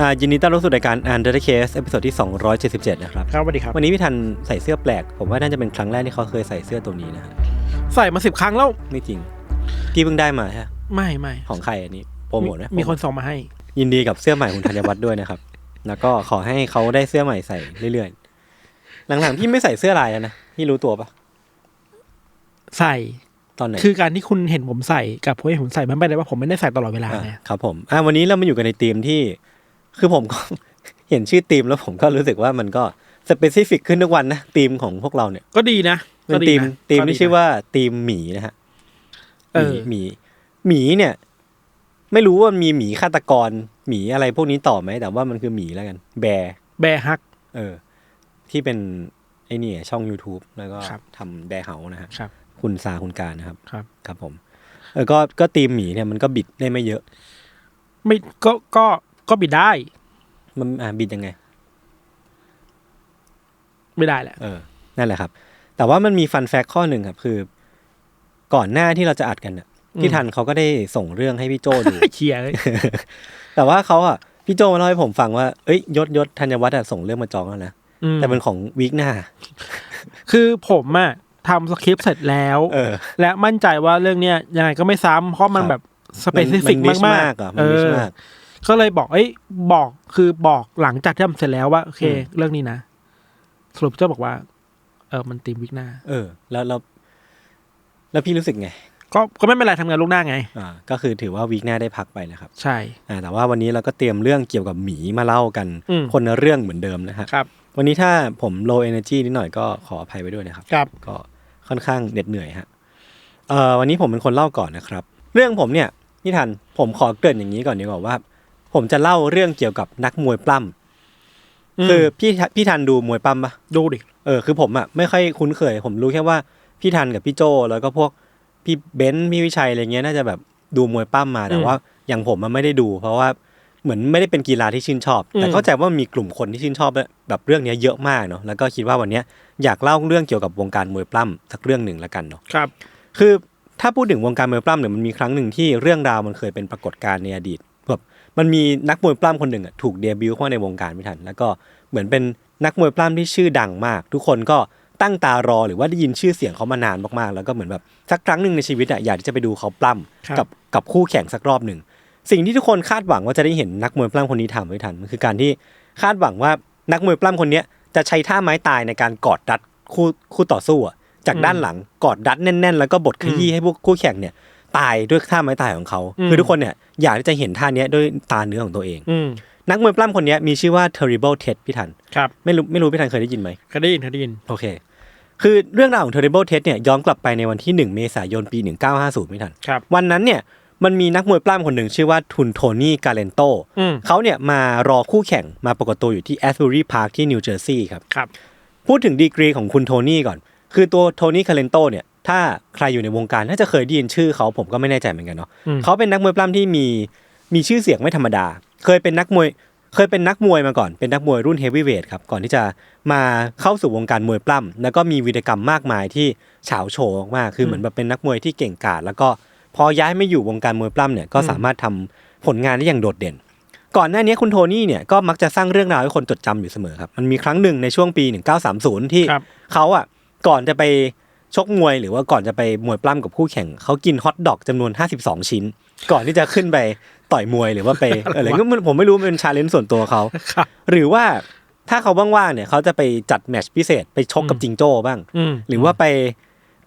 อ่ายินดีต้อนรับสู่รายการ Under the Case เอพิโซดที่ 277 นะครับ ครับสวัสดีครับ วันนี้พี่ทันใส่เสื้อแปลก ผมว่าน่าจะเป็นครั้งแรกที่เขาเคยใส่เสื้อตัวนี้นะฮะใส่มาสิบครั้งแล้ว ไม่จริงพี่เพิ่งได้มาใช่ปะไม่ไม่ของใครอันนี้โปรโมทไหมมีคนส่งมาให้ ยินดีกับเสื้อใหม่คุณธัญวัฒน์ด้วยนะครับ แล้วก็ขอให้เขาได้เสื้อใหม่ใส่เรื่อยๆ หลังๆพี่ไม่ใส่เสื้อลายแล้วนะพี่รู้ตัวปะใส่ตอนไหนคือการที่คุณเห็นผมใส่กับผมเห็นผมใส่มันไม่ได้ว่าผมไม่ได้ใส่ตลอดเวลาอะไงครับผมอะวันนี้เรามาอยู่กันในธีมที่ คือผมก็เห็นชื่อธีมแล้วผมก็รู้สึกว่ามันก็สเปซิฟิกขึ้นทุกวันนะธีมของพวกเราเนี่ย ก็ดีนะเป็นก็ดีธีมนะธีมก็ดีที่ชื่อว่าธีมหมีนะฮะเอหมีอหมีหมีเนี่ย ไม่รู้ว่ามีหมีฆาตกร หมีอะไรพวกนี้ต่อไหมแต่ว่ามันคือหมีแล้วกัน แบร์แบร์ฮัก เออ ที่เป็นไอ้นี่ช่อง YouTube แล้วก็ครับทำแบร์เฮานะฮะครับคุณซาคุณการนะครับ ครับ ครับผม เออก็ก็ธีมหมีเนี่ยมันก็บิดได้ไม่เยอะ ไม่ก็ก็ ก็บิดได้ มันอ่าบิดยังไง ไม่ได้แหละ เออ นั่นแหละครับ แต่ว่ามันมีฟันแฟกข้อหนึ่งครับ คือ ก่อนหน้าที่เราจะอัดกันน่ะอืมพี่ทันเขาก็ได้ส่งเรื่องให้พี่โจดูเชียร์เลยแต่ว่าเขาอะพี่โจมาเล่าให้ผมฟังว่าเอ้ยยศยศธัญวัฒน์อะส่งเรื่องมาจองแล้วนะอืมแต่เป็นของวีคหน้า คือผมอะทำสคริปต์เสร็จแล้วเออและมั่นใจว่าเรื่องเนี้ยยังไงก็ไม่ซ้ำเพราะมันครับแบบสเปซิฟิกมัน niche มากมากอะๆมัน niche มากก็เลยบอก เอ้ย บอกคือบอกหลังจากที่ทำเสร็จแล้วว่าโอเคอืมเรื่องนี้นะสรุปเจ้าบอกว่า เออมันตีมวิกหน้า เออ แล้วแล้วแล้วพี่รู้สึกไง ก็ก็ไม่เป็นไรทำงานลูกหน้าไง อ่า ก็คือถือว่าวีคหน้าได้พักไปนะครับ ใช่ อ่า แต่ว่าวันนี้เราก็เตรียมเรื่องเกี่ยวกับหมีมาเล่ากัน อืม คนละเรื่องเหมือนเดิมนะฮะ ครับ วันนี้ถ้าผม low energy นิดหน่อยก็ขออภัยไว้ด้วยนะครับ ครับ ก็ค่อนข้างเหน็ดเหนื่อยฮะ เอ่อวันนี้ผมเป็นคนเล่าก่อนนะครับ เรื่องผมเนี่ยพี่ทันผมขอเกริ่นอย่างนี้ก่อนดีกว่าว่า ผมจะเล่าเรื่องเกี่ยวกับนักมวยปล้ำคือพี่ทันพี่ทันดูมวยปล้ำปะดูดิเออคือผมอะไม่ค่อยคุ้นเคย ผมรู้แค่ว่าพี่ทันกับพี่โจแล้วก็พวกพี่เบนซ์พี่วิชัยอะไรเงี้ยน่าจะแบบดูมวยปล้ำมาแต่ว่าอย่างผมมันไม่ได้ดู เพราะว่าเหมือนไม่ได้เป็นกีฬาที่ชื่นชอบ แต่เข้าใจว่ามีกลุ่มคนที่ชื่นชอบแบบเรื่องเนี้ยเยอะมากเนาะแล้วก็คิดว่าวันเนี้ยอยากเล่าเรื่องเกี่ยวกับวงการมวยปล้ำสักเรื่องหนึ่งละกันเนาะครับ คือถ้าพูดถึงวงการมวยปล้ำเนี่ยมันมีครั้งหนึ่งที่เรื่องราวมันเคยเป็นปรากฏการณ์ในอดีตแบบ มันมีนักมวยปล้ำคนหนึ่งอะถูกเดบิวต์เข้ามาในวงการไม่ทัน แล้วก็เหมือนเป็นนักมวยปล้ำที่ชื่อดังมาก ทุกคนก็ตั้งตารอหรือว่าได้ยินชื่อเสียงเขามานานมากๆ แล้วก็เหมือนแบบสักครั้งหนึ่งในชีวิตอะอยากที่จะไปดูเขาปล้ครับำกับกับคู่แข่งสักรอบหนึ่งสิ่งที่ทุกคนคาดหวังว่าจะได้เห็นนักมวยปล้ำคนนี้ทำไม่ทันมันคือการที่คาดหวังว่านักมวยปล้ำคนเนี้ยจะใช้ท่าไม้ตายในการกอดรัดคู่คู่ต่อสู้อะจากด้านหลังกอดรัดแน่น ๆ แล้วก็บดขยี้ให้พวกคู่แข่งเนี่ย ตายด้วยท่าไม้ตายของเขาอืมคือทุกคนเนี่ยอยากที่จะเห็นท่าเนี้ยด้วยตาเนื้อของตัวเองอืมนักมวยปล้ำคนเนี้ยมีชื่อว่า Terrible Ted พี่ทันครับไม่รู้ไม่รู้พี่ทันเคยได้ยินไหมเคยได้ยินเคยได้ยินโอเค คือเรื่องราวของ Terrible Ted เนี่ยย้อนกลับไปในวันที่ 1 เมษายนปี 1950พี่ทันครับวันนั้นเนี่ยมันมีนักมวยปล้ำคนหนึ่งชื่อว่าทุนโทนี่กาเลนโตอืมเขาเนี่ยมารอคู่แข่งมาปรากฏตัวอยู่ที่แอสบูรีพาร์คที่นิวเจอร์ซีย์ครับครับ พูดถึงดีกรีของคุณโทนี่ก่อน คือตัวโทนี่คาเลนโตเนี่ย ถ้าใครอยู่ในวงการน่าจะเคยได้ยินชื่อเขาผมก็ไม่แน่ใจเหมือนกันเนาะอืมเขาเป็นนักมวยปล้ำที่มีมีชื่อเสียงไม่ธรรมดา เคยเป็นนักมวยเคยเป็นนักมวยมาก่อนเป็นนักมวยรุ่นเฮฟวีเวทครับก่อนที่จะมาเข้าสู่วงการมวยปล้ำแล้วก็มีวีรกรรมมากมายที่เฉาโชว์มากๆคือเหมือนแบบเป็นนักมวยที่เก่งกาจแล้วก็พอย้ายไม่อยู่วงการมวยปล้ำเนี่ยก็สามารถทำผลงานได้อย่างโดดเด่น ก่อนหน้านี้คุณโทนี่เนี่ยก็มักจะสร้างเรื่องราวให้คนจดจำอยู่เสมอครับมันมีครั้งหนึ่งในช่วงปี 1930 ที่ครับเขาอะก่อนจะไป ชกมวยหรือว่าก่อนจะไปมวยปล้ำกับคู่แข่งเขากินฮอทดอกจำนวน 52 ชิ้น ก่อนที่จะขึ้นไปต่อยมวยหรือว่าไปอะไรก็ผมไม่รู้มันเป็นชาเลนจ์ส่วนตัวเขาครับหรือว่าถ้าเขาว่างๆเนี่ยเขาจะไปจัดแมตช์พิเศษไปชกกับจิงโจ้บ้างอืมหรือว่าไป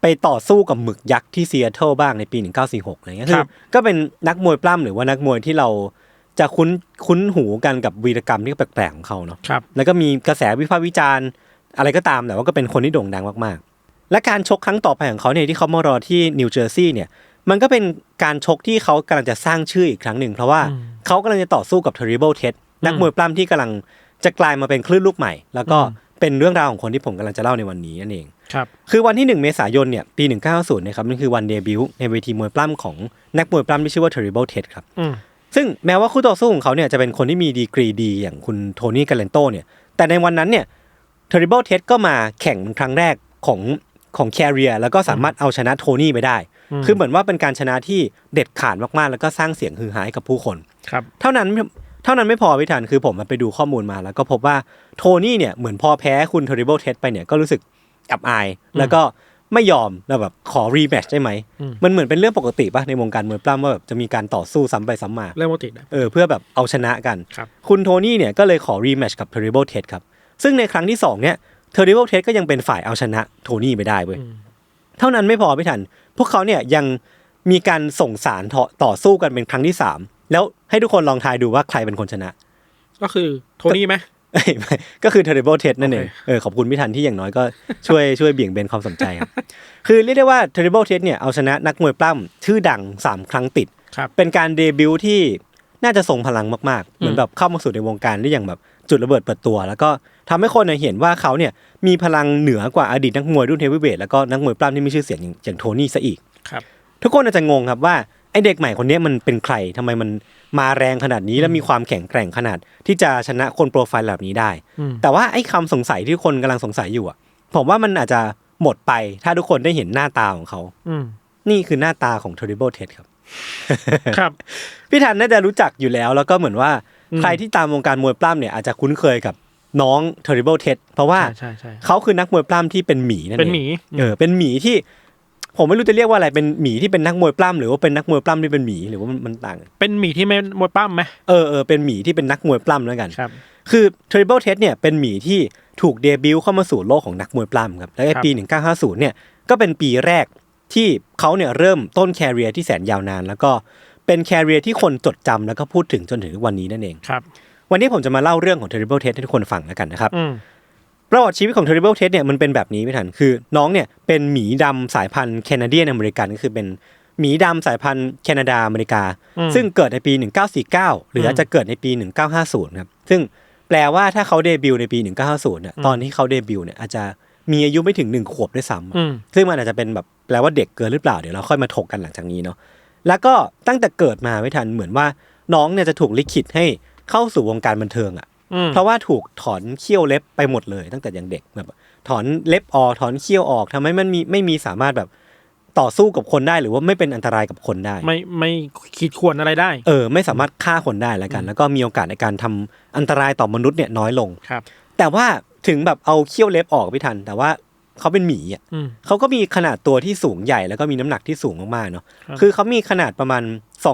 ไปต่อสู้กับหมึกยักษ์ที่ซีแอตเทิลบ้างในปี 1946อะไรเงี้ยคคืรัอบก็เป็นนักมวยปล้ำหรือว่านักมวยที่เราจะคุ้นคุ้นหูกันกับวีรกรรมที่แปลกๆของเขาเนาะครับแล้วก็มีกระแสวิพากษ์วิจารณ์อะไรก็ตามแต่ว่าก็เป็นคนที่โด่งดังมากๆ และการชกครั้งต่อไปของเขาเนี่ยที่เขามารอที่นิวเจอร์ซีย์เนี่ยมันก็เป็นการชกที่เขากำลังจะสร้างชื่ออีกครั้งหนึ่ง เพราะว่าอืมเขากำลังจะต่อสู้กับ Terrible Ted นักมวยปล้ำที่กำลังจะกลายมาเป็นคลื่นลูกใหม่ แล้วก็อืมเป็นเรื่องราวของคนที่ผมกำลังจะเล่าในวันนี้นั่นเองครับคือวันที่ 1 เมษายนเนี่ยปี 1990นะครับนั่นคือวันเดบิวต์ในเวทีมวยปล้ำของนักมวยปล้ำที่ชื่อว่า Terrible Ted ครับอืมซึ่งแม้ว่าคู่ต่อสู้ของเขาเนี่ยจะเป็นคนที่มีดีกรีดี อย่างคุณโทนี่กาเลนโตเนี่ยแต่ในวันนั้นเนี่ย Terrible Ted ก็มาแข่งเป็นครั้งแรกของ ของแคริเอแล้วก็สามารถเอาชนะโทนี่ไปได้อืมคือเหมือนว่าเป็นการชนะที่เด็ดขาดมากๆ แล้วก็สร้างเสียงฮือฮาให้กับผู้คนครับเท่านั้นเท่านั้นไม่พอพี่ทันคือผมมาไปดูข้อมูลมา แล้วก็พบว่าโทนี่เนี่ยเหมือนพอแพ้คุณ Terrible Ted ไปเนี่ยก็รู้สึกอับอาย แล้วก็ไม่ยอมแล้วแบบขอรีแมตช์ได้ไหมอืมมันเหมือนเป็นเรื่องปกติป่ะในวงการมวยปล้ำว่าแบบจะมีการต่อสู้ซ้ำไปซ้ำมา เรื่องปกตินะเออเพื่อแบบเอาชนะกันครับคุณโทนี่เนี่ยก็เลยขอรีแมตช์กับ Terrible Ted ครับ ซึ่งในครั้งที่ สองเนี่ย Terrible Ted ก็ยังเป็นฝ่ายเอาชนะโทนี่ไปได้เว้ยอืมเท่านั้นไม่พอพี่ทัน พวกเขาเนี่ยยังมีการส่งสารต่อต่อสู้กันเป็นครั้งที่สามแล้วให้ทุกคนลองทายดูว่าใครเป็นคนชนะ ก็คือโทนี่ไหมเอ้ยไม่ก็คือ Terrible Ted นั่นเองโอเคเออขอบคุณพี่ทันที่อย่างน้อยก็ช่วยช่วยเบี่ยงเบนความสนใจครับ คือเรียกได้ว่า Terrible Ted เนี่ยเอาชนะนักมวยปล้ำชื่อดัง3ครั้งติดครับเป็นการเดบิวต์ที่น่าจะทรงพลังมากๆ เหมือนแบบเข้ามาสู่ในวงการได้อย่างแบบ จุดระเบิดเปิดตัว แล้วก็ทำให้คนเนี่ยเห็นว่าเขาเนี่ยมีพลังเหนือกว่าอดีตนักมวยรุ่นเฮฟวีเวทแล้วก็นักมวยปล้ำที่มีชื่อเสียงอย่างอย่างโทนี่ซะอีกครับทุกคนอาจจะงงครับว่าไอเด็กใหม่คนนี้มันเป็นใครทำไมมันมาแรงขนาดนี้และมีความแข็งแกร่งขนาด ที่จะชนะคนโปรไฟล์แบบนี้ได้อืมแต่ว่าไอ้คำสงสัยที่คนกำลังสงสัยอยู่อะ ผมว่ามันอาจจะหมดไปถ้าทุกคนได้เห็นหน้าตาของเขาอืมนี่คือหน้าตาของ Terrible Ted ครับ ครับ พี่ทันน่าจะรู้จักอยู่แล้ว แล้วก็เหมือนว่าอืม ใครที่ตามวงการมวยปล้ำเนี่ยอาจจะคุ้นเคยกับน้อง Terrible Ted เพราะว่าใช่ใช่ใช่เขาคือนักมวยปล้ำที่เป็นหมีนั่นเองเป็นหมีเออเป็นหมีที่ ผมไม่รู้จะเรียกว่าอะไรเป็นหมีที่เป็นนักมวยปล้ำหรือว่าเป็นนักมวยปล้ำที่เป็นหมีหรือว่ามันมันต่างกันเป็นหมีที่ไม่มวยปั้มไหมเออเออเป็นหมีที่เป็นนักมวยปล้ำแล้วกันครับคือ Terrible Ted เนี่ยเป็นหมีที่ถูกเดบิวต์เข้ามาสู่โลกของนักมวยปล้ำครับแล้วในครับปี 1950 เนี่ยก็เป็นปีแรกที่เขาเนี่ยเริ่มต้นแคริเอร์ที่แสนยาวนาน แล้วก็ เป็นแคริเอร์ที่คนจดจำแล้วก็พูดถึงจนถึงทุกวันนี้นั่นเองครับวันนี้ผมจะมาเล่าเรื่องของ Terrible Ted ให้ทุกคนฟังแล้วกันนะครับอืมประวัติชีวิตของ Terrible Ted เนี่ยมันเป็นแบบนี้ไม่ทันคือ น้องเนี่ยเป็นหมีดำสายพันธุ์แคนาเดียนอเมริกันก็คือเป็นหมีดำสายพันธุ์แคนาดาอเมริกาอืมซึ่งเกิดในปี 1949 หรืออาจจะเกิดในปี 1950ครับซึ่งแปลว่าถ้าเขาเดบิวต์ในปี 1950เนี่ยตอนที่เขาเดบิวต์เนี่ยอาจจะมีอายุไม่ถึง1ขวบด้วยซ้ำอืมซึ่งมันอาจจะเป็นแบบแปลว่าเด็กเกินหรือเปล่าเดี๋ยวเราค่อยมาถกกันหลังจากนี้เนาะ แล้วก็ตั้งแต่เกิดมาไม่ทันเหมือนว่าน้องเนี่ยจะถูกลิขิตให้เข้าสู่วงการบันเทิงอะอืมเพราะว่าถูกถอนเขี้ยวเล็บไปหมดเลย ตั้งแต่ยังเด็กแบบถอนเล็บออกถอนเขี้ยวออกทำให้มันมีไม่มีสามารถแบบต่อสู้กับคนได้หรือว่าไม่เป็นอันตรายกับคนได้ ไม่ไม่ขีดข่วนอะไรได้ เออ ไม่สามารถฆ่าคนได้แล้วกัน แล้วก็มีโอกาสในการทำอันตรายต่อมนุษย์เนี่ยน้อยลงครับ แต่ว่าถึงแบบเอาเขี้ยวเล็บออกไม่ทัน แต่ว่า เขาเป็นหมีอะอืมเขาก็มีขนาดตัวที่สูงใหญ่แล้วก็มีน้ำหนักที่สูงมากๆเนาะครับคือเขามีขนาดประมาณ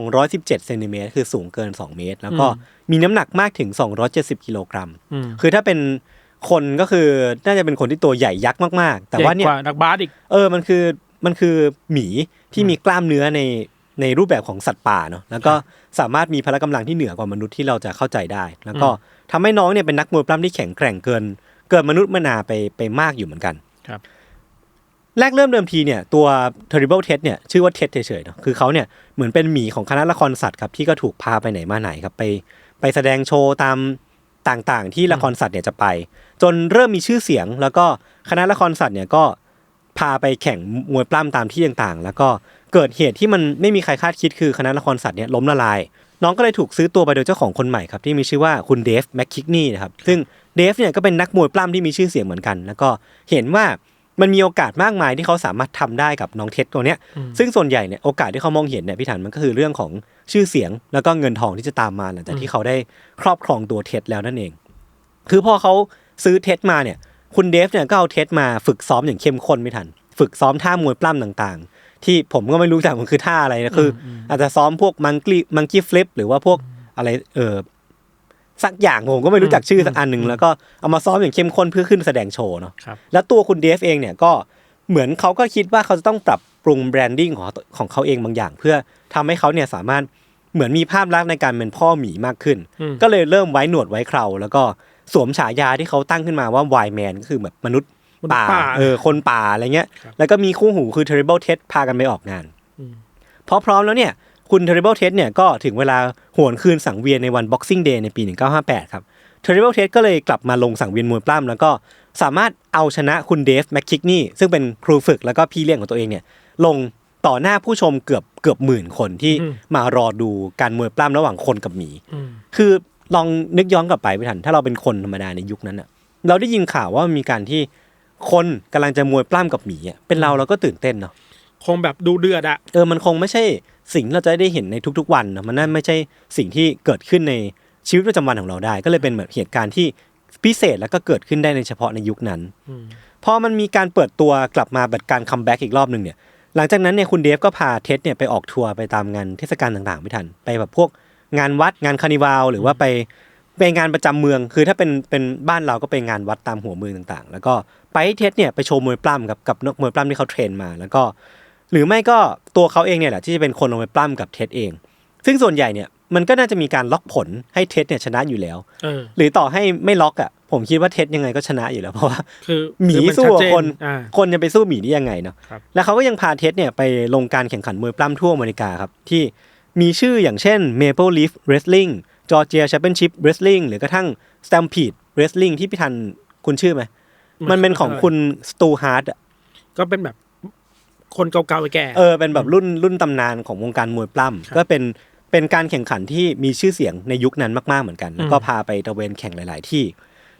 217เซนติเมตรคือสูงเกิน 2 เมตร แล้วก็อืมมีน้ำหนักมากถึง 270กิโลกรัมอืมคือถ้าเป็นคนก็คือน่าจะเป็นคนที่ตัวใหญ่ยักษ์มากๆ แต่ว่าเนี่ยใหญ่กว่านักบาสอีกเออมันคือมันคือหมีที่มีกล้ามเนื้อในในรูปแบบของสัตว์ป่าเนาะแล้วก็สามารถมีพละกำลังที่เหนือกว่ามนุษย์ที่เราจะเข้าใจได้ แล้วก็ทำให้น้องเนี่ยเป็นนักมวยปล้ำที่แข็งแกร่งเกิน เกินมนุษย์มนาไปไปมากอยู่เหมือนกัน ครับแรกเริ่มเดิมทีเนี่ยตัว Terrible Ted เนี่ยชื่อว่าเท็ดเฉยๆเนาะคือเขาเนี่ยเหมือนเป็นหมีของคณะละครสัตว์ครับที่ก็ถูกพาไปไหนมาไหนครับไป ไปแสดงโชว์ตามต่างๆ ที่ละครสัตว์เนี่ยจะไป จนเริ่มมีชื่อเสียง แล้วก็คณะละครสัตว์เนี่ยก็พาไปแข่งมวยปล้ำตามที่ต่างๆ แล้วก็เกิดเหตุที่มันไม่มีใครคาดคิดคือคณะละครสัตว์เนี่ยล้มละลาย น้องก็เลยถูกซื้อตัวไปโดยเจ้าของคนใหม่ครับที่มีชื่อว่าคุณเดฟแมคคิกนี่นะครับซึ่ง เดฟเนี่ยก็เป็นนักมวยปล้ำที่มีชื่อเสียงเหมือนกัน แล้วก็เห็นว่ามันมีโอกาสมากมายที่เขาสามารถทำได้กับน้องเท็ดตัวเนี้ยอืมซึ่งส่วนใหญ่เนี่ยโอกาสที่เขามองเห็นเนี่ยพี่ถันมันก็คือเรื่องของชื่อเสียงแล้วก็เงินทองที่จะตามมาหลังจากที่เขาได้ครอบครองตัวเท็ดแล้วนั่นเอง คือพอเขาซื้อเท็ดมาเนี่ยคุณเดฟเนี่ยก็เอาเท็ดมาฝึกซ้อมอย่างเข้มข้นไม่ทัน ฝึกซ้อมท่ามวยปล้ำต่างๆ ที่ผมก็ไม่รู้จักมันคือท่าอะไรนะคือออาจจะซ้อมพวกมังกี้มังกี้ฟลิปหรือว่าพวกอะไรเออ สักอย่างผมก็ไม่รู้จักชื่อสักอันหนึ่งแล้วก็เอามาซ้อมอย่างเข้มข้นเพื่อขึ้นแสดงโชว์เนาะครับแล้วตัวคุณเดฟเองเนี่ยก็เหมือนเขาก็คิดว่าเขาจะต้องปรับปรุงแบรนดิ้งของของเขาเองบางอย่าง เพื่อทำให้เขาเนี่ยสามารถเหมือนมีภาพลักษณ์ในการเป็นพ่อหมีมากขึ้นอืมก็เลยเริ่มไว้หนวดไว้เคราแล้วก็สวมฉายาที่เขาตั้งขึ้นมาว่าวายแมนก็คือแบบมนุษย์ป่าป่าเออคนป่าอะไรเงี้ยครับแล้วก็มีคู่หูคือ Terrible Ted พากันไปออกงานอืมพอพร้อมแล้วเนี่ย คุณ Terrible Ted เนี่ยก็ถึงเวลาหวนคืนสังเวียนในวัน Boxing Day ในปี 1958 ครับ Terrible Ted ก็เลยกลับมาลงสังเวียนมวยปล้ำแล้วก็สามารถเอาชนะคุณเดฟแมคคิกนี่ซึ่งเป็นครูฝึกแล้วก็พี่เลี้ยงของตัวเองเนี่ยลงต่อหน้าผู้ชมเกือบเกือบหมื่นคนที่อืมมารอดูการมวยปล้ำระหว่างคนกับหมีอืมคือลองนึกย้อนกลับไปไม่ทัน ถ้าเราเป็นคนธรรมดาในยุคนั้นอะเราได้ยินข่าวว่ามีการที่คนกำลังจะมวยปล้ำกับหมีอะเป็นเราเราก็ตื่นเต้นเนาะคงแบบดูเดือดอะเออมันคงไม่ใช่ สิ่งที่เราจะได้เห็นในทุกๆวันนะมันน่าไม่ใช่สิ่งที่เกิดขึ้นในชีวิตประจำวันของเราได้ ก็เลยเป็นเหมือนเหตุการณ์ที่พิเศษแล้วก็เกิดขึ้นได้ในเฉพาะในยุคนั้นอืมพอมันมีการเปิดตัวกลับมาแบบการคัมแบ็กอีกรอบหนึ่งเนี่ยหลังจากนั้นเนี่ยคุณเดฟก็พาเท็ดเนี่ยไปออกทัวร์ไปตามงานเทศกาลต่างๆไม่ทัน ไปแบบพวกงานวัดงานคานิวาลหรือว่าไปไปงานประจำเมือง คือถ้าเป็นเป็นบ้านเราก็ไปงานวัดตามหัวเมืองต่างๆ แล้วก็ไปให้เท็ดเนี่ยไปโชว์มวยปล้ำกับกับนักมวยปล้ำที่เขาเทรนมา แล้วก็ หรือไม่ก็ตัวเขาเองเนี่ยแหละที่จะเป็นคนลงไปปล้ำกับเท็ดเอง ซึ่งส่วนใหญ่เนี่ยมันก็น่าจะมีการล็อกผลให้เท็ดเนี่ยชนะอยู่แล้วเออหรือต่อให้ไม่ล็อกอะผมคิดว่าเท็ดยังไงก็ชนะอยู่แล้วเพราะว่าคือหมีคือสู้ชัดกับเจคนอ่าคนจะไปสู้หมีได้ยังไงเนาะครับแล้วเขาก็ยังพาเท็ดเนี่ยไปลงการแข่งขันมวยปล้ำทั่วอเมริกาครับที่มีชื่ออย่างเช่น Maple Leaf Wrestling Georgia Championship Wrestling หรือกระทั่ง Stampede Wrestling ที่พี่ทันคุณชื่อไหม มันเป็นของคุณสตูฮาร์ดก็เป็นแบบ คนเก่าๆแก่เออเป็นแบบรุ่นรุ่นตำนานของวงการมวยปล้ำก็เป็นเป็นการแข่งขันที่มีชื่อเสียงในยุคนั้นมากๆเหมือนกันแล้วก็พาไปตระเวนแข่งหลาย ๆ ที่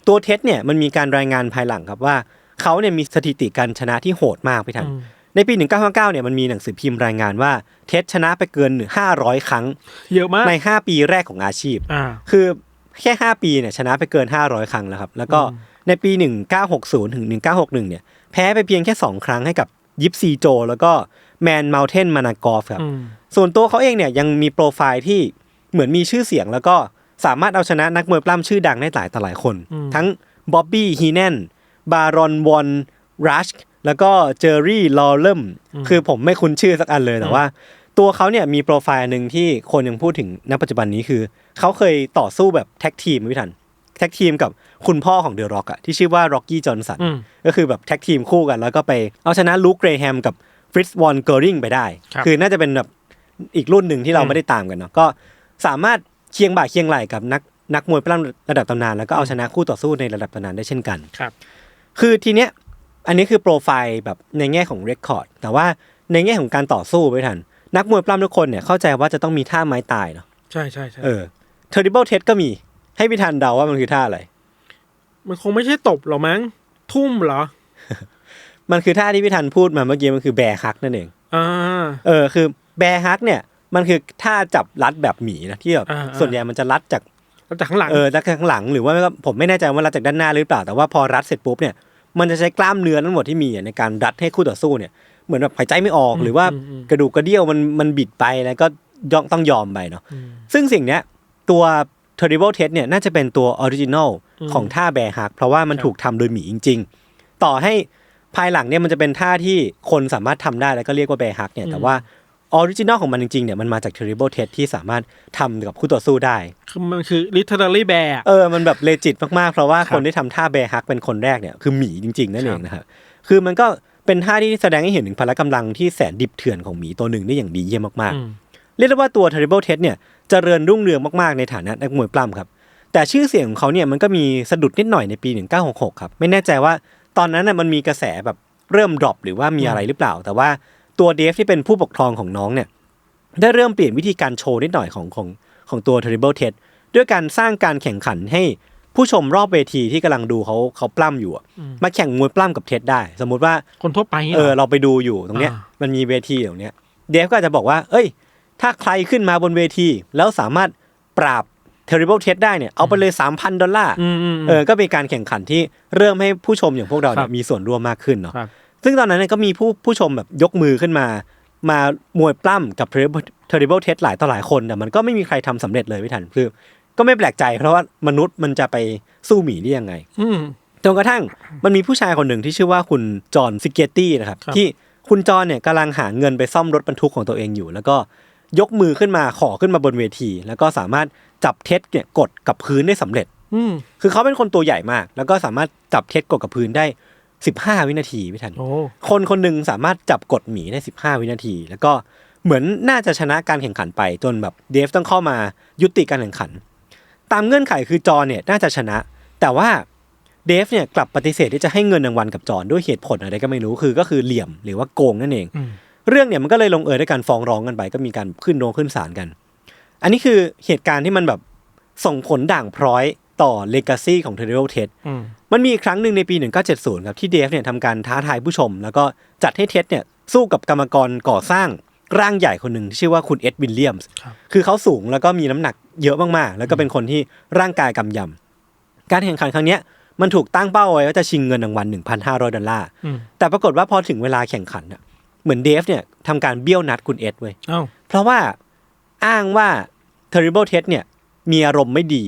ตัวเท็ดเนี่ยมันมีการรายงานภายหลังครับว่าเขาเนี่ยมีสถิติการชนะที่โหดมากพี่ทันอืมในปี 1959เนี่ยมันมีหนังสือพิมพ์รายงานว่าเท็ดชนะไปเกิน 500 ครั้ง เยอะมากใน 5 ปีแรกของอาชีพอ่าคือแค่ 5 ปีเนี่ยชนะไปเกิน 500 ครั้งแล้วครับ แล้วก็ในปี 1960 ถึง 1961 เนี่ยแพ้ไปเพียงแค่ 2 ครั้งให้กับ ยิปซีโจ แล้วก็แมนเมลเทนมานากอฟครับอืมส่วนตัวเขาเองเนี่ยยังมีโปรไฟล์ที่เหมือนมีชื่อเสียง แล้วก็สามารถเอาชนะนักมวยปล้ำชื่อดังได้หลายต่อหลายคน ทั้งบ๊อบบี้ฮีแนนบารอนวอนรัชแล้วก็เจอรี่ลอเลมคือผมไม่คุ้นชื่อสักอันเลยแต่ว่า ตัวเขาเนี่ยมีโปรไฟล์หนึ่งที่คนยังพูดถึงณปัจจุบันนี้คือ เขาเคยต่อสู้แบบแท็กทีมไม่ทัน แท็กทีมกับคุณพ่อของเดอะร็อกอะที่ชื่อว่าร็อกกี้จอห์นสันอืมก็คือแบบแท็กทีมคู่กันแล้วก็ไปเอาชนะลูคเกรแฮมกับฟริตซ์วอนเกอริงไปได้ครับคือน่าจะเป็นแบบอีกรุ่นหนึ่งที่เราอืมไม่ได้ตามกันเนาะก็สามารถเคียงบ่าเคียงไหล่กับนักนักมวยปล้ำระดับตำนานแล้วก็เอาชนะคู่ต่อสู้ในระดับตำนานได้เช่นกันครับ คือทีเนี้ยอันนี้คือโปรไฟล์แบบในแง่ของเรคคอร์ดแต่ว่าในแง่ของการต่อสู้ไม่ทัน นักมวยปล้ำทุกคนเนี่ยเข้าใจว่าจะต้องมีท่าไม้ตายเนาะใช่ใช่ใช่เออเทอร์ริเบิลเทสก็มี ให้พี่ทันเดาว่ามันคือท่าอะไร มันคงไม่ใช่ตบหรอกมั้ง ทุ่มเหรอ มันคือท่าที่พี่ทันพูดมาเมื่อกี้มันคือแบร์ฮักนั่นเองอ่าเออ คือแบร์ฮักเนี่ย มันคือท่าจับรัดแบบหมีนะที่แบบอ่าๆส่วนใหญ่มันจะรัดจากแล้วจากข้างหลังเออจากข้างหลังหรือว่าไม่ก็ผมไม่แน่ใจว่ารัดจากด้านหน้าหรือเปล่าแต่ว่าพอรัดเสร็จปุ๊บเนี่ยมันจะใช้กล้ามเนื้อทั้งหมดที่มีอะในการรัดให้คู่ต่อสู้เนี่ยเหมือนแบบหายใจไม่ออกหรือว่ากระดูกกระเดี่ยวมันมันบิดไปแล้วก็ย่องต้องยอมไปเนาะอืมซึ่งสิ่งเนี้ยตัว Terrible Ted เนี่ยน่าจะเป็นตัวออริจินอลอืมของท่าแบร์ฮักเพราะว่ามันครับถูกทำโดยหมีจริง ๆ ต่อให้ภายหลังเนี่ยมันจะเป็นท่าที่คนสามารถทำได้แล้วก็เรียกว่าแบร์ฮักเนี่ยแต่ว่าออริจินอลของมันจริงๆเนี่ยมันมาจาก Terrible Ted ที่สามารถทำกับคู่ต่อสู้ได้คือมันคือ literally bear เออมันแบบเลจิตมากๆ เพราะว่าครับคนที่ทำท่าแบร์ฮักเป็นคนแรกเนี่ยคือหมีจริงๆนั่นเองครับนะครับคือมันก็เป็นท่าที่แสดงให้เห็นถึงพละกำลังที่แสนดิบเถื่อนของหมีตัวหนึ่งได้อย่างดีเยี่ยมมากอืมๆเรียกได้ว่าตัว Terrible Ted เนี่ย เจริญรุ่งเรืองมากๆในฐานะนักมวยปล้ำครับ แต่ชื่อเสียงของเขาเนี่ยมันก็มีสะดุดนิดหน่อยในปี 1966 ครับ ไม่แน่ใจว่าตอนนั้นน่ะมันมีกระแสแบบเริ่มดรอปหรือว่ามีอะไรหรือเปล่า แต่ว่าตัวเดฟที่เป็นผู้ปกครองของน้องเนี่ยได้เริ่มเปลี่ยนวิธีการโชว์นิดหน่อยของของของตัว Terrible Ted ด้วยการสร้างการแข่งขันให้ผู้ชมรอบเวทีที่กำลังดูเขาเขาปล้ำอยู่อะมาแข่งมวยปล้ำกับเท็ดได้ สมมุติว่าคนทั่วไปนี่เอหรอเราไปดูอยู่ตรงเนี้ยอ่ามันมีเวทีตรงเนี้ยเดฟก็อาจจะบอกว่า เอ้ย ถ้าใครขึ้นมาบนเวที แล้วสามารถปราบ Terrible Ted ได้เนี่ยเอาไปเลย 3,000 ดอลลาร์อืมอืมเออก็เป็นการแข่งขันที่เริ่มให้ผู้ชมอย่างพวกเราเนี่ครัยบมีส่วนร่วมมากขึ้นเนาะครับซึ่งตอนนั้นเนยก็มีผู้ผู้ชมแบบยกมือขึ้นมา มามวยปล้ำกับ Terrible Terrible Ted หลายต่อหลายคนแต่มันก็ไม่มีใครทำสำเร็จเลยพี่ทันคือก็ไม่แปลกใจเพราะว่ามนุษย์มันจะไปสู้หมีได้ยังไงอืมจนกระทั่งมันมีผู้ชายคนหนึ่งที่ชื่อว่าคุณจอห์นซิกเกตตี้นะครับครับที่คุณจอห์นเนี่ยกำลังหาเงินไปซ่อมรถบรรทุกของตัวเองอยู่ แล้วก็ ยกมือขึ้นมาขอขึ้นมาบนเวที แล้วก็สามารถจับเท็ดเนี่ยกดกับพื้นได้สำเร็จ อืมคือเขาเป็นคนตัวใหญ่มาก แล้วก็สามารถจับเท็ดกดกับพื้นได้15วินาทีพี่ทันโอ้คนคนหนึ่งสามารถจับกดหมีได้15วินาที แล้วก็เหมือนน่าจะชนะการแข่งขันไปจนแบบเดฟต้องเข้ามายุติการแข่งขัน ตามเงื่อนไขคือจอห์นเนี่ยน่าจะชนะ แต่ว่าเดฟเนี่ยกลับปฏิเสธที่จะให้เงินรางวัลกับจอห์นด้วยเหตุผลอะไรก็ไม่รู้คือก็คือเหลี่ยมหรือว่าโกงนั่นเองอืม เรื่องเนี่ยมันก็เลยลงเอยด้วยการฟ้องร้องกันไป ก็มีการขึ้นโรงขึ้นศาลกัน อันนี้คือเหตุการณ์ที่มันแบบส่งผลด่างพร้อยต่อเลกาซีของเทเรลเทอืมมันมีอีกครั้งหนึ่งในปี 1970 ครับที่เดฟเนี่ยทำการท้าทายผู้ชม แล้วก็จัดให้เท็ดเนี่ยสู้กับกรรมกรก่อสร้างร่างใหญ่คนหนึ่งที่ชื่อว่าคุณเอ็ดวินเลียมส์ครับคือเขาสูงแล้วก็มีน้ำหนักเยอะมากๆ แล้วก็เป็นคนที่ร่างกายกำยำการแข่งขันครั้งเนี้ยมันถูกตั้งเป้าไว้ว่าจะชิงเงินรางวัล1,500 ดอลลาร์อืมแต่ปรากฏว่าพอถึงเวลาแข่งขันอะ เหมือนเดฟเนี่ยทำการเบี้ยวนัดคุณเอ็ดเว้ยเอ้าเพราะว่าอ้างว่า Terrible Ted เนี่ยมีอารมณ์ไม่ดี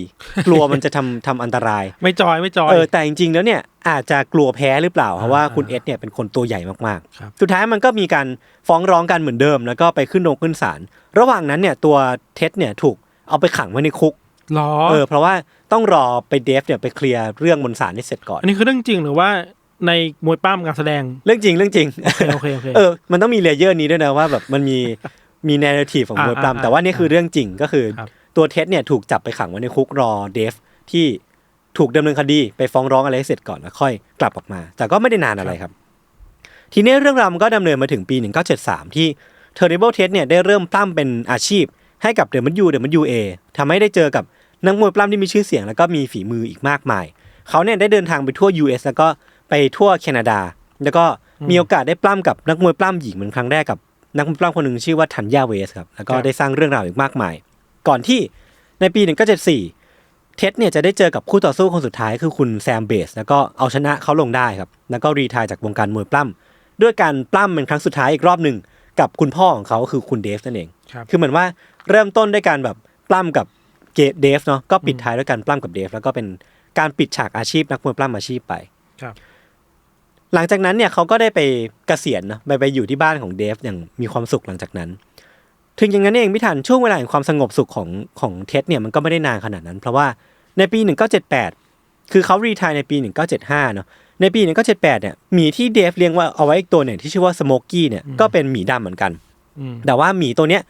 กลัวมันจะทำทำอันตราย ไม่จอยไม่จอย เออแต่จริงๆแล้วเนี่ยอาจจะกลัวแพ้หรือเปล่าเพราะว่าอ่าคุณเอ็ดเนี่ยเป็นคนตัวใหญ่มากครับ ๆ สุดท้ายมันก็มีการฟ้องร้องกันเหมือนเดิม แล้วก็ไปขึ้นโรงขึ้นศาลระหว่างนั้นเนี่ยตัวเท็ดเนี่ยถูกเอาไปขังไว้ในคุกหรอเออเพราะว่าต้องรอไปเดฟเนี่ยไปเคลียร์เรื่องบนศาลให้เสร็จก่อน อันนี้คือเรื่องจริงหรือว่า ในมวยป้ามการแสดง เรื่องจริงเรื่องจริงโอเคโอเคโอเคเออมันต้องมีเลเยอร์นี้ด้วยนะว่าแบบมันมีมีแนวทีฟของมวยปล้ำอ่าแต่ว่านี่คือเรื่องจริงก็คือครับตัวเท็ดเนี่ยถูกจับไปขังไว้ในคุกรอเดฟที่ถูกดำเนินคดีไปฟ้องร้องอะไรให้เสร็จก่อนแล้วค่อยกลับออกมา แต่ก็ไม่ได้นานอะไรครับ ทีนี้เรื่องราวมันก็ดำเนินมาถึงปี 1973 ที่ Terrible Ted เนี่ยได้เริ่มปล้ำเป็นอาชีพ ให้กับ WWA ทำให้ได้เจอกับนักมวยปล้ำที่มีชื่อเสียง แล้วก็มีฝีมืออีกมากมาย เขาเนี่ยได้เดินทางไปทั่ว US แล้วก็ ไปทั่วแคนาดา แล้วก็มีโอกาสได้ปล้ำกับนักมวยปล้ำหญิงเป็นครั้งแรกกับนักมวยปล้ำคนหนึ่งชื่อว่าทันยาเวสครับแล้วก็ครับได้สร้างเรื่องราวอีกมากมาย ก่อนที่ในปี 1974 เท็ดเนี่ยจะได้เจอกับคู่ต่อสู้คนสุดท้ายคือคุณแซมเบส แล้วก็เอาชนะเขาลงได้ครับแล้วก็รีไทายจากวงการมวยปล้ำด้วยการปล้ำเป็นครั้งสุดท้ายอีกรอบหนึ่งกับคุณพ่อของเขาคือคุณเดฟนั่นเองครับคือเหมือนว่าเริ่มต้นด้วยการแบบปล้ำกับเกเดฟเนาะก็ปิดท้ายด้วยการปล้ำกับเดฟแล้วก็เป็นการปิดฉากอาชีพนักมวยปล้ำอาชีพไปครับ หลังจากนั้นเนี่ยเขาก็ได้ไปเกษียณเนอะไปไปอยู่ที่บ้านของเดฟอย่างมีความสุขหลังจากนั้น ถึงอย่างนั้นเองพี่ทันช่วงเวลาแห่งความสงบสุขของของเท็ดเนี่ยมันก็ไม่ได้นานขนาดนั้น เพราะว่าในปี 1978 คือเขารีทายในปี 1975 เนาะในปี 1978 เนี่ยหมีที่เดฟเลี้ยงว่าเอาไว้อีกตัวเนี่ยที่ชื่อว่าสโมกกี้เนี่ยก็เป็นหมีดำเหมือนกันอืมแต่ว่าหมีตัวเนี้ย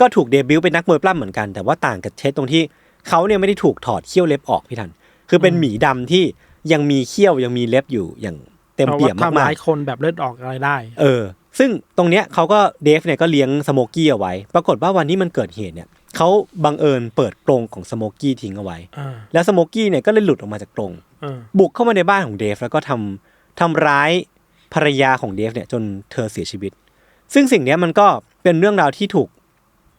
ก็ถูกเดบิวต์เป็นนักมวยปล้ำเหมือนกัน แต่ว่าต่างกับเท็ดตรงที่เขาเนี่ยไม่ได้ถูกถอดเขี้ยวเล็บออกพี่ทัน คือเป็นหมีดำที่ยังมีเขี้ยวยังมีเล็บอยู่อย่าง เต็มเพราะเปี่ว่ายมทำมากร้ายคนแบบเลือดออกอะไรได้ๆเออ ซึ่งตรงเนี้ยเขาก็เดฟเนี่ยก็เลี้ยงสโมกกี้เอาไว้ ปรากฏว่าวันที่มันเกิดเหตุเนี่ยเขาบังเอิญเปิดกรงของสโมกกี้ทิ้งเอาไว้อ่าแล้วสโมกกี้เนี่ยก็เลยหลุดออกมาจากกรงอ่าบุกเข้ามาในบ้านของเดฟแล้วก็ทำทำร้ายภรรยาของเดฟเนี่ยจนเธอเสียชีวิต ซึ่งสิ่งเนี้ยมันก็เป็นเรื่องราวที่ถูก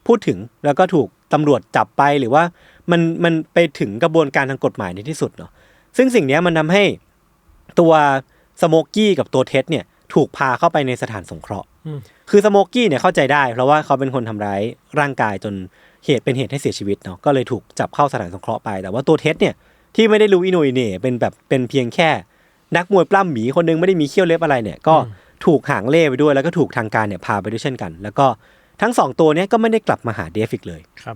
พูดถึงแล้วก็ถูกตำรวจจับไปหรือว่ามันมันไปถึงกระบวนการทางกฎหมายในที่สุดเนาะซึ่งสิ่งเนี้ยมันทำให้ตัว สโมกกี้กับตัวเท็ดเนี่ยถูกพาเข้าไปในสถานสงเคราะห์อืมคือสโมกกี้เนี่ยเข้าใจได้ เพราะว่าเขาเป็นคนทำร้ายร่างกายจนเหตุเป็นเหตุให้เสียชีวิตเนาะก็เลยถูกจับเข้าสถานสงเคราะห์ไป แต่ว่าตัวเท็ดเนี่ยที่ไม่ได้รู้อิโหนยเหน่เป็นแบบเป็นเพียงแค่ นักมวยปล้ำหมีคนหนึงไม่ได้มีเขี้ยวเล็บอะไรเนี่ยก็ถูกหางเล่ไปด้วยแล้วก็ถูกทางการเนี่ยพาไปด้วยเช่นกัน แล้วก็ทั้งสองตัวเนี้ยก็ไม่ได้กลับมาหาเดฟอีกเลยครับ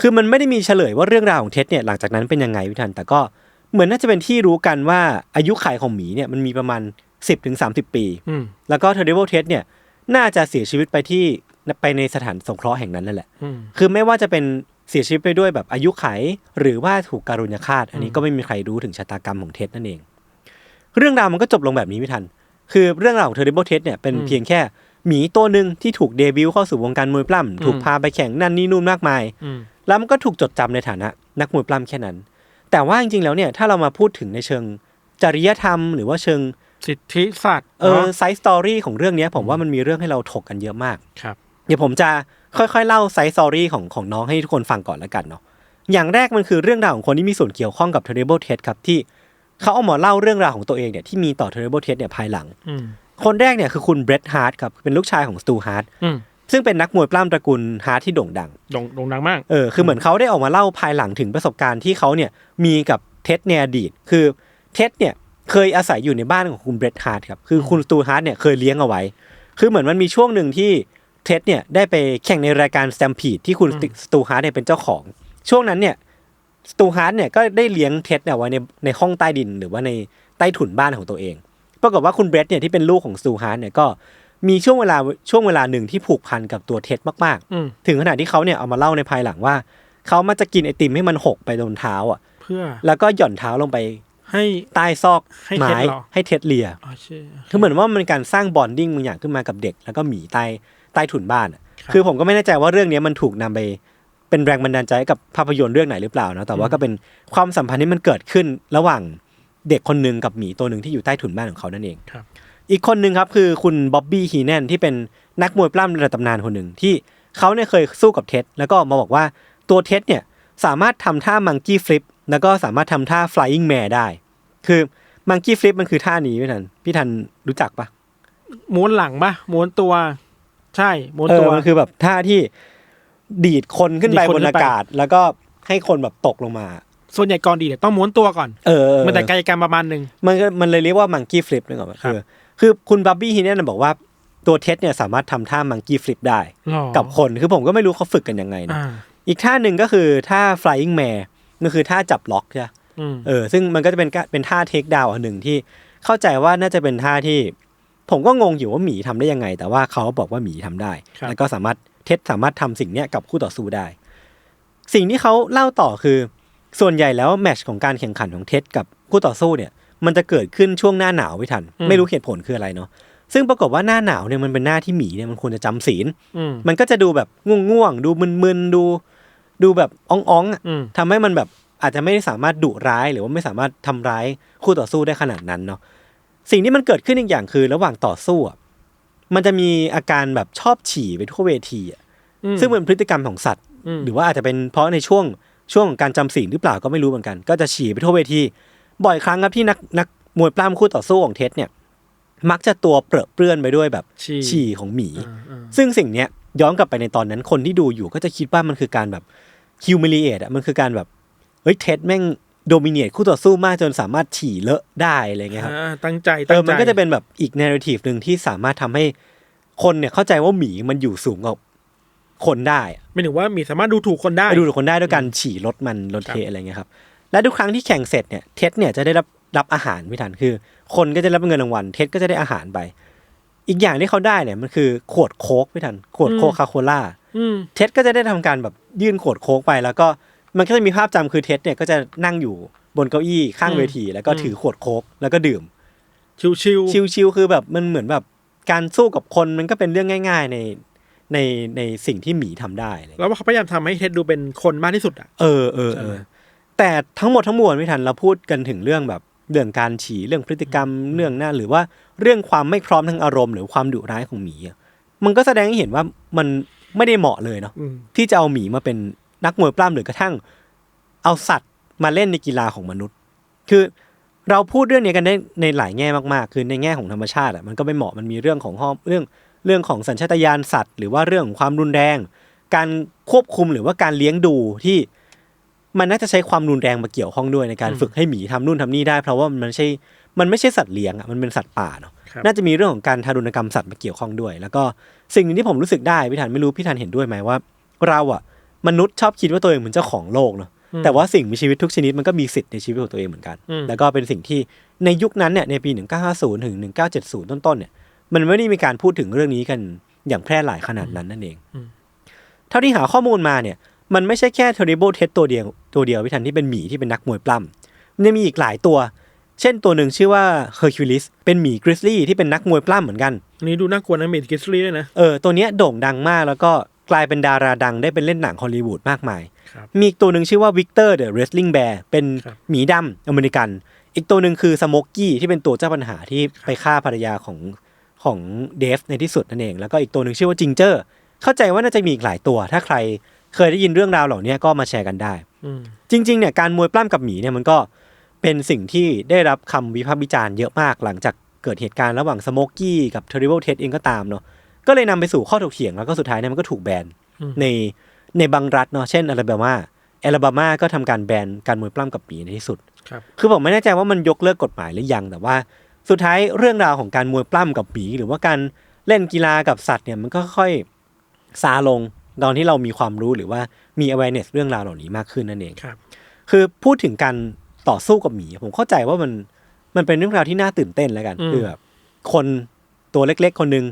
คือมันไม่ได้มีเฉลยว่าเรื่องราวของเท็ดเนี่ยหลังจากนั้นเป็นยังไงพี่ทันแต่ก็ เหมือนน่าจะเป็นที่รู้กันว่าอายุขัยของหมีเนี่ยมันมีประมาณ 10-30ถึง30ปี อืม แล้วก็เทอร์เดเบิลเท็ดเนี่ยน่าจะเสียชีวิตไปที่ไปในสถานสงเคราะห์แห่งนั้นนั่นแหละ อืม คือไม่ว่าจะเป็นเสียชีวิตไปด้วยแบบอายุไข หรือว่าถูกการุญยฆาต อันนี้ก็ไม่มีใครรู้ถึงชะตากรรมของเท็ดนั่นเอง เรื่องราวมันก็จบลงแบบนี้ไม่ทัน คือเรื่องราวของเทอร์ดิเบิลเท็ดเนี่ยเป็นเพียงแค่หมีตัวหนึ่งที่ถูกเดบิวต์เข้าสู่วงการมวยปล้ำถูกพาไปแข่งนั่นนี่นู่นมากมาย อืม แล้วมันก็ถูกจดจำในฐานะนักมวยปล้ำแค่นั้น แต่ว่าจริงๆแล้วเนี่ยถ้าเรามาพูดถึงในเชิงจริยธรรม หรือว่าเชิงสิทธิสัตว์เออเนาะไซส์สตอรี่ของเรื่องเนี้ยผมว่ามันมีเรื่องให้เราถกกันเยอะมากครับ เดี๋ยวผมจะค่อยๆ เล่าไซส์สตอรี่ของของน้องให้ทุกคนฟังก่อนแล้วกันเนาะอย่างแรกมันคือเรื่องราวของคนที่มีส่วนเกี่ยวข้องกับ Terrible Ted ครับที่เขาเอามาเล่าเรื่องราวของตัวเองเนี่ยที่มีต่อ Terrible Ted เนี่ยภายหลังอืมคนแรกเนี่ยคือคุณเบรดฮาร์ดครับเป็นลูกชายของสตูฮาร์ดอืม ซึ่งเป็นนักมวยปล้ำตระกูลฮาร์ดที่โด่งดังโด่งโด่งดังมากเออคือเหมือนเขาได้ออกมาเล่าภายหลังถึงประสบการณ์ที่เขาเนี่ยมีกับเท็ดในอดีต คือเท็ดเนี่ยเคยอาศัยอยู่ในบ้านของคุณเบรดฮาร์ดครับคือคุณสตูฮาร์ดเนี่ยเคยเลี้ยงเอาไว้ คือเหมือนมันมีช่วงหนึ่งที่เท็ดเนี่ยได้ไปแข่งในรายการสแตมพีดที่คุณสตูฮาร์ดเนี่ยเป็นเจ้าของ ช่วงนั้นเนี่ยสตูฮาร์ดเนี่ยก็ได้เลี้ยงเท็ดเนี่ยไว้ในในห้องใต้ดินหรือว่าในใต้ถุนบ้านของตัวเองปรากฏว่าคุณเบรดเนี่ยที่เป็นลูกของสตูฮาร์ดเนี่ยก็ มีช่วงเวลาช่วงเวลาหนึ่งที่ผูกพันกับตัวเท็ดมากๆอืมถึงขนาดที่เขาเนี่ยเอามาเล่าในภายหลังว่า เขามาจะกินไอติมให้มันหกไปโดนเท้าอะ เพื่อ แล้วก็หย่อนเท้าลงไป ให้ใต้ซอกให้ไม้เท็ดเหรอให้เท็ดเลียอ๋อเชื่อคือเหมือนว่ามันเป็นการสร้างบอนดิ้งบางอย่างขึ้นมากับเด็ก แล้วก็หมีใต้ใต้ถุนบ้านอะครับคือผมก็ไม่แน่ใจว่าเรื่องนี้มันถูกนำไปเป็นแรงบันดาลใจให้กับภาพยนตร์เรื่องไหนหรือเปล่านะแต่ว่าก็เป็นความสัมพันธ์ที่มันเกิดขึ้นระหว่างเด็กคนหนึ่งกับหมีตัวหนึ่งที่อยู่ใต้ถุนบ้านของเขานั่นเองครับ อีกคนหนึ่งครับคือคุณบ๊อบบี้ฮีแนนที่เป็นนักมวยปล้ำระดับตำนานคนหนึ่งที่เขาเนี่ยเคยสู้กับเท็ดแล้วก็มาบอกว่าตัวเท็ดเนี่ยสามารถทำท่ามังกี้ฟลิปแล้วก็สามารถทำท่า flying mare ได้ คือมังกี้ฟลิปมันคือท่านี้พี่ทันพี่ทันรู้จักปะม้วนหลังปะม้วนตัว ใช่ม้วนเอตัอวมันคือแบบท่าที่ดีดคนขึ้นไปดีดคนบนขึ้อานไปกาศ แล้วก็ให้คนแบบตกลงมาส่วนใหญ่ก่อนดีเนี่ยต้องม้วนตัวก่อน เออ มันแต่กายกรรมประมาณหนึ่งมันก็มันเลยเรียกว่ามังกี้ฟลิปนึกออกไหมครับคือ คือคุณบับบี้ฮีแนนบอกว่าตัวเท็ดเนี่ยสามารถทำท่ามังกี้ฟลิปได้หรอกับคนคือผมก็ไม่รู้เขาฝึกกันยังไงนะอ่าอีกท่าหนึ่งก็คือท่า flying mare นั่นคือท่าจับล็อกใช่ปะอืมเออ ซึ่งมันก็จะเป็นกะเป็นท่าเทคดาวอันหนึ่งที่เข้าใจว่าน่าจะเป็นท่าที่ ผมก็งงอยู่ว่าหมีทำได้ยังไง แต่ว่าเขาบอกว่าหมีทำได้ครับแล้วก็สามารถเท็ดสามารถทำสิ่งเนี้ยกับคู่ต่อสู้ได้ สิ่งที่เขาเล่าต่อคือ ส่วนใหญ่แล้วแมตชของการแข่งขันของเท็ดกับคู่ต่อสู้เนี่ย มันจะเกิดขึ้นช่วงหน้าหนาวไม่ทัน ไม่รู้เหตุผลคืออะไรเนาะซึ่งปรากฏว่าหน้าหนาวเนี่ยมันเป็นหน้าที่หมีเนี่ยมันควรจะจำศีลอืมมันก็จะดูแบบง่วงๆดูมึนๆดู ดูแบบอ่องๆอะอืมทำให้มันแบบอาจจะไม่ได้สามารถดุร้ายหรือว่าไม่สามารถทำร้ายคู่ต่อสู้ได้ขนาดนั้นเนาะสิ่งที่มันเกิดขึ้นอีกอย่างคือระหว่างต่อสู้อะมันจะมีอาการแบบชอบฉี่ไปทั่วเวทีอะอืมซึ่งเป็นพฤติกรรมของสัตว์อืมหรือว่าอาจจะเป็นเพราะในช่วงช่วงของการจำศีลหรือเปล่าก็ไม่รู้เหมือนกัน ก็จะฉี่ไปทั่วเวที บ่อยครั้งครับที่นักนักมวยปล้ำคู่ต่อสู้ของเท็ดเนี่ย มักจะตัวเปรอะเปื้อนไปด้วยแบบฉี่ฉี่ของหมีอ่าอ่าซึ่งสิ่งเนี้ยย้อนกลับไปในตอนนั้นคนที่ดูอยู่ก็จะคิดว่ามันคือการแบบฮิวมิลีเอตอะมันคือการแบบเฮ้ยเท็ดแม่งโดมิเนตคู่ต่อสู้มากจนสามารถฉี่เลอะได้อะไรเงี้ยครับอ่าตั้งใจเอตั้งอใจมันก็จะเป็นแบบอีกเนเรทีฟหนึ่งที่สามารถทำให้คนเนี่ยเข้าใจว่าหมีมันอยู่สูงกว่าคนได้อะไม่ถึงว่ามีสามารถดูถูกคนได้ไปดูถูกคนได้ด้วยการฉี่รถมันรถเทอะไรเงี้ยครับ และทุกครั้งที่แข่งเสร็จเนี่ยเท็ดเนี่ยจะได้รับรับอาหารไม่ทันคือ คนก็จะได้รับเงินรางวัลเท็ดก็จะได้อาหารไป อีกอย่างที่เขาได้เนี่ยมันคือขวดโค้กไม่ทันขวดโคคาโคล่าอืมเท็ดก็จะได้ทำการแบบยื่นขวดโค้กไปแล้วก็มันก็จะมีภาพจำคือเท็ดเนี่ยก็จะนั่งอยู่บนเก้าอี้ข้างเวที แล้วก็ถือขวดโค้กแล้วก็ดื่ม ชิวชิวชิลๆคือแบบมันเหมือนแบบการสู้กับคนมันก็เป็นเรื่องง่าย ๆ ในในในสิ่งที่หมีทำได้อะไรๆแล้วเขาพยายามทำให้เท็ดดูเป็นคนมากที่สุดอะเออเออเออ แต่ทั้งหมดทั้งมวลไม่ทันเราพูดกันถึงเรื่องแบบเรื่องการฉี่เรื่องพฤติกรรมเรื่องหน้าหรือว่าเรื่องความไม่พร้อมทางอารมณ์หรือความดุร้ายของหมีอะมันก็แสดงให้เห็นว่ามันไม่ได้เหมาะเลยเนาะอืมที่จะเอาหมีมาเป็นนักมวยปล้ำหรือกระทั่ง เอาสัตว์มาเล่นในกีฬาของมนุษย์ คือเราพูดเรื่องนี้กันได้ในหลายแง่มากๆ คือในแง่ของธรรมชาติอะมันก็ไม่เหมาะมันมีเรื่องของห้องเรื่องเรื่องของสัญชาตญาณสัตว์ หรือว่าเรื่องของความรุนแรง การควบคุมหรือว่าการเลี้ยงดูที่ มันน่าจะใช้ความรุนแรงมาเกี่ยวข้องด้วยในการฝึกให้หมีทำนู่นทำนี่ได้ เพราะว่ามันไม่ใช่มันไม่ใช่สัตว์เลี้ยงอะมันเป็นสัตว์ป่าเนาะครับน่าจะมีเรื่องของการทารุณกรรมสัตว์มาเกี่ยวข้องด้วย แล้วก็สิ่งหนึ่งที่ผมรู้สึกได้พี่ธันไม่รู้พี่ธันเห็นด้วยไหมว่า เราอะมนุษย์ชอบคิดว่าตัวเองเหมือนเจ้าของโลกเนาะแต่ว่าสิ่งมีชีวิตทุกชนิดมันก็มีสิทธิ์ในชีวิตของตัวเองเหมือนกันอืมแล้วก็เป็นสิ่งที่ในยุคนั้นเนี่ยในปี 1950 ถึง 1970 ต้นๆเนี่ยมันไม่ได้มีการพูดถึงเรื่องนี้กันอย่างแพร่หลายขนาดนั้นนั่นเอง เท่าที่หาข้อมูลมาเนี่ย มันไม่ใช่แค่ Terrible Ted ตัวเดียวตัวเดียวพี่ทันที่เป็นหมีที่เป็นนักมวยปล้ำมันยังมีอีกหลายตัว เช่นตัวหนึ่งชื่อว่า Hercules เป็นหมีกริซลี่ที่เป็นนักมวยปล้ำเหมือนกันอันนี้ดูน่ากลัวนะเมดกิสลี่ด้วยนะเออตัวเนี้ยโด่งดังมากแล้วก็กลายเป็นดาราดังได้เป็นเล่นหนังฮอลลีวูดมากมายครับมีอีกตัวหนึ่งชื่อว่าวิกเตอร์เดอะเรสลิงแบร์เป็นครับหมีดำอเมริกัน อีกตัวหนึ่งคือสโมกกี้ที่เป็นตัวเจ้าปัญหาที่ไปฆ่าภรรยาของของเดฟในที่สุดนั่นเอง แล้วก็อีกตัวหนึ่งชื่อว่าจิงเจอร์ เข้าใจว่าน่าจะมีอีกหลายตัว ถ้าใคร เคยได้ยินเรื่องราวเหล่านี้ก็มาแชร์กันได้อืมจริงๆเนี่ยการมวยปล้ำกับหมีเนี่ยมันก็เป็นสิ่งที่ได้รับคำวิพากษ์วิจารณ์เยอะมากหลังจากเกิดเหตุการณ์ระหว่างสโมกกี้กับ Terrible Ted เองก็ตามเนาะก็เลยนำไปสู่ข้อถกเถียงแล้วก็สุดท้ายเนี่ยมันก็ถูกแบนอืมในในบางรัฐเนาะเช่นอลาบามาอลาบามาก็ทำการแบนการมวยปล้ำกับหมีในที่สุดครับคือผมไม่แน่ใจว่ามันยกเลิกกฎหมายหรือยัง แต่ว่าสุดท้ายเรื่องราวของการมวยปล้ำกับหมีหรือว่าการเล่นกีฬากับสัตว์เนี่ยมันก็ค่อยๆซาลง ตอนที่เรามีความรู้หรือว่ามี awareness เรื่องราวเหล่านี้มากขึ้นนั่นเองครับ คือพูดถึงการต่อสู้กับหมีผมเข้าใจว่ามันมันเป็นเรื่องราวที่น่าตื่นเต้นแล้วกันอืมคือแบบคนตัวเล็กๆ คนหนึง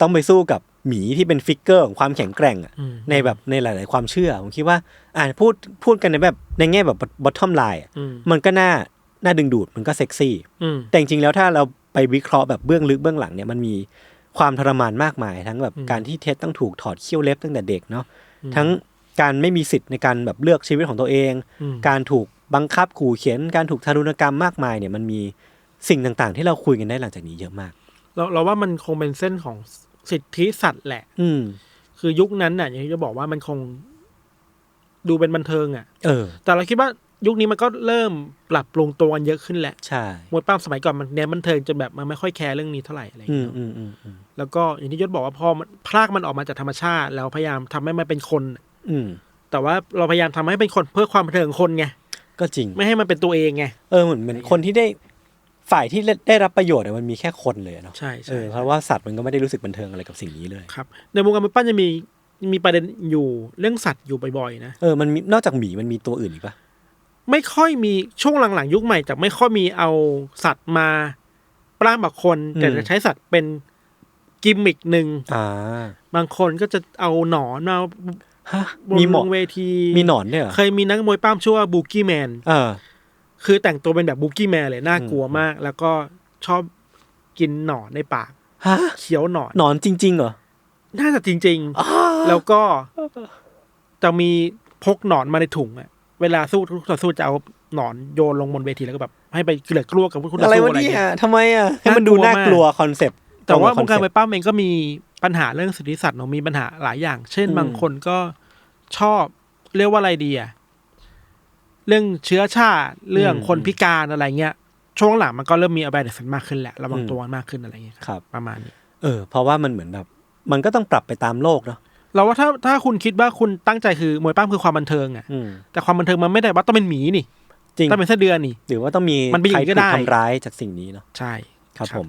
ต้องไปสู้กับหมีที่เป็นฟิกเกอร์ของความแข็งแกร่งอะอืมในแบบในหลาย ๆ ความเชื่อผมคิดว่าอ่าพูดพูดกันในแบบในแง่แบบ bottom line อะอืมมันก็น่าน่าดึงดูดมันก็เซ็กซี่อืมแต่จริงๆแล้วถ้าเราไปวิเคราะห์แบบเบื้องลึกเบื้องหลังเนี่ยมันมี ความทรมานมากมาย ทั้งแบบอืมการที่เท็ดต้องถูกถอดเขี้ยวเล็บตั้งแต่เด็กเนาะอืมทั้งการไม่มีสิทธิ์ในการแบบเลือกชีวิตของตัวเองอืมการถูกบังคับขู่เข็นการถูกทารุณกรรมมากมายเนี่ยมันมีสิ่งต่างๆ ที่เราคุยกันได้หลังจากนี้เยอะมาก เราเราว่ามันคงเป็นเส้นของสิทธิสัตว์แหละ อืมคือยุคนั้นน่ะอย่างที่จะบอกว่ามันคงดูเป็นบันเทิงอะ เออ แต่เราคิดว่า ยุคนี้มันก็เริ่มปรับปรุงตัวกันเยอะขึ้นแหละใช่มวยปล้ำสมัยก่อนมันเน้นบันเทิงจนแบบมันไม่ค่อยแคร์เรื่องนี้เท่าไหร่อะไรอย่างอืมเงี้ยอืมอืมอืมแล้วก็อย่างที่ยศบอกว่าพอมันพรากมันออกมาจากธรรมชาติ แล้วพยายามทำให้มันเป็นคน อืมแต่ว่าเราพยายามทำให้เป็นคนเพื่อความบันเทิงของคนไงก็จริง ไม่ให้มันเป็นตัวเองไงเออเหมือนเหมือนคนที่ได้ฝ่ายที่ได้รับประโยชน์อะมันมีแค่คนเลยอะเนาะใช่เอใช่อเพราะว่าสัตว์มันก็ไม่ได้รู้สึกบันเทิงอะไรกับสิ่งนี้เลยครับในวงการมวยปั้นจะมีมีประเด็นอยู่เรื่องสัตว์อยู่บ่อยๆนะเออมันมีนอกจากหมีมันมีตัวอื่นอีกปะ ไม่ค่อยมีช่วงหลังๆ ยุคใหม่จะไม่ค่อยมีเอาสัตว์มาปล้ามกับคนแต่จะใช้สัตว์เป็นกิมมิกหนึ่งอ่าบางคนก็จะเอาหนอนมาฮะบนมีหมอวงเวทีมีหนอนเนี่ยเหรอเคยมีนักมวยปล้ามชื่อว่าบูกี้แมนเออ คือแต่งตัวเป็นแบบบูกี้แมนเลยน่ากลัวอืมมาก แล้วก็ชอบกินหนอนในปากฮะเคี้ยวหนอนหนอนจริง ๆ เหรอน่าจะจริง ๆ แล้วก็จะมีพกหนอนมาในถุงอะ เวลาสู้ทุกต่อสู้จะเอาหนอนโยนลงบนเวทีแล้วก็แบบให้ไปเกลือกลัวกับผู้ต่ออะไรสู้วะอะไรเนี่ยเงี้ยทำไมอะให้มันดูน่ากลัวคอนเซปต์แต่ว่าตวรงงการบไปป้าเองก็มีปัญหาเรื่องสิทธิสัตว์เนอะมีปัญหาหลายอย่าง เช่นอืมบางคนก็ชอบเรียกว่าอะไรดีอะเรื่องเชื้อชาติเรื่องคนพิการอะไรเงี้ยช่วงหลังมันก็เริ่มมี awareness มากขึ้นแหละระวังตัวกันมากขึ้นอะไรเงี้ยครับ ประมาณนี้เออเพราะว่ามันเหมือนแบบ มันก็ต้องปรับไปตามโลกเนาะ เราว่าถ้าถ้าคุณคิดว่าคุณตั้งใจคือมวยปั้มคือความบันเทิงอะอืม แต่ความบันเทิงมันไม่ได้ว่าต้องเป็นหมีนี่จริง ต้องเป็นไส้เดือนนี่ หรือว่าต้องมีมันเป็นอใคย่ารงนี้ก็ถูได้กทำร้ายจากสิ่งนี้เนาะ ใช่ครับผม